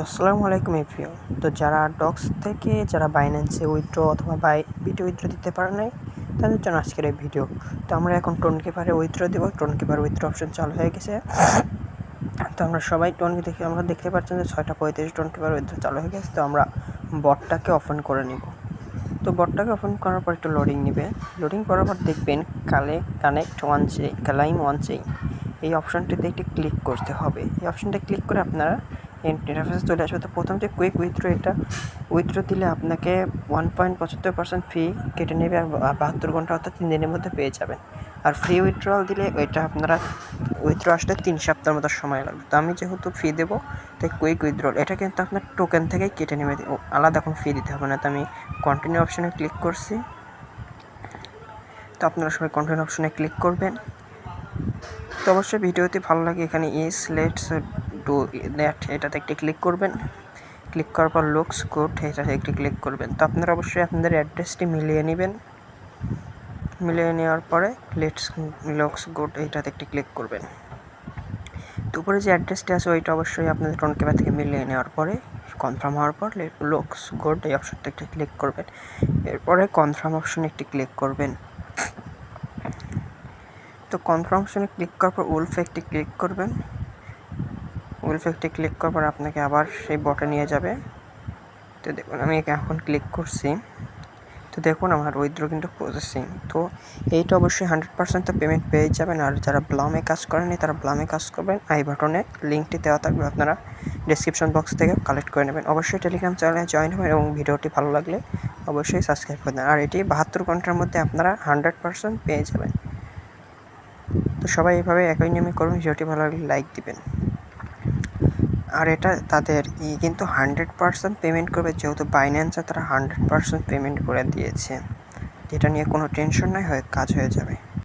তো আসসালামু আলাইকুম এফিও তো যারা ডক্স থেকে, যারা বাইন্যান্সে উইথড্র অথবা বাই বিটে উইথড্র দিতে পারে নাই, তাদের জন্য আজকের এই ভিডিও তো আমরা এখন টোন কিপারে উইথড্র দেবো। টোন কিপার উইথড্র অপশন চালু হয়ে গেছে। তো আমরা সবাই টোন দেখে, আমরা দেখতে পাচ্ছেন যে ছয়টা পঁয়ত্রিশ টোন কিপার উইথড্র চালু হয়ে গেছে। তো আমরা বটটাকে অফেন করে নিব। তো বটটাকে ওপেন করার পর একটু লোডিং নেবে। লোডিং করার পর দেখবেন কালে connect one chain claim one chain এই অপশানটিতে একটি ক্লিক করতে হবে। এই অপশানটা ক্লিক করে আপনারা ইন্টারফেসে চলে আসবে। তো প্রথম যে কুইক উইথড্র এটা উইথড্র দিলে আপনাকে ওয়ান পয়েন্ট পঁচাত্তর পার্সেন্ট ফি কেটে নেবে আর বাহাত্তর ঘণ্টা অর্থাৎ তিন দিনের মধ্যে পেয়ে যাবেন। আর ফ্রি উইথড্রল দিলে ওইটা আপনারা উইথড্র আসলে তিন সপ্তাহের মতো সময় লাগবে। তো আমি যেহেতু ফি দেবো, তাই কুইক উইথড্রল এটা কিন্তু আপনার টোকেন থেকেই কেটে নেবে। আলাদা এখন ফি দিতে হবে না। তো আমি কন্টিনিউ অপশানে ক্লিক করছি। তো আপনারা সবাই কন্টিনিউ অপশানে ক্লিক করবেন। তো অবশ্যই ভিডিওতে ভালো লাগে, এখানে ইস লেটস ডু দ্যাট এটাতে একটি ক্লিক করবেন। ক্লিক করার পর লুকস গুড এটাতে একটি ক্লিক করবেন। তো আপনারা অবশ্যই আপনাদের অ্যাড্রেসটি মিলিয়ে নেবেন। মিলিয়ে নেওয়ার পরে লেটস লুকস গুড এইটাতে একটি ক্লিক করবেন। তো উপরে যে অ্যাড্রেসটি আছে, ওইটা অবশ্যই আপনাদের টোন ক্যামেরা থেকে মিলিয়ে নেওয়ার পরে কনফার্ম হওয়ার পর লুকস গুড এই অপশনটা একটি ক্লিক করবেন। এরপরে কনফার্ম অপশনে একটি ক্লিক করবেন। তো কনফার্ম অপশনে ক্লিক করার পর উলফ একটি ক্লিক করবেন। উলফ একটি ক্লিক করার পর আপনাকে আবার সেই বটে নিয়ে যাবে। তো দেখুন, আমি এখন ক্লিক করছি। তো দেখুন, আমার উইথড্র কিন্তু প্রসেসিং তো এইটা অবশ্যই হান্ড্রেড পার্সেন্ট তো পেমেন্ট পেয়ে যাবেন। আর যারা ব্লামে কাজ করেনি তারা ব্লামে কাজ করবেন। আই বাটনে লিঙ্কটি দেওয়া থাকবে আপনারা ডিসক্রিপশন বক্স থেকে কালেক্ট করে নেবেন। অবশ্যই টেলিগ্রাম চ্যানেলে জয়েন হবেন এবং ভিডিওটি ভালো লাগলে অবশ্যই সাবস্ক্রাইব করে দেন আর এটি বাহাত্তর ঘণ্টার মধ্যে আপনারা হান্ড্রেড পার্সেন্ট পেয়ে যাবেন। সবাই এভাবে একই নিয়মে করুন, ভিডিওটি ভালো লাগলে লাইক দিবেন। আর এটা তাদের ই কিন্তু হান্ড্রেড পার্সেন্ট পেমেন্ট করবে, যেহেতু বাইন্যান্সে তারা হান্ড্রেড পার্সেন্ট পেমেন্ট করে দিয়েছে। এটা নিয়ে কোনো টেনশন নাই হয়ে কাজ হয়ে যাবে।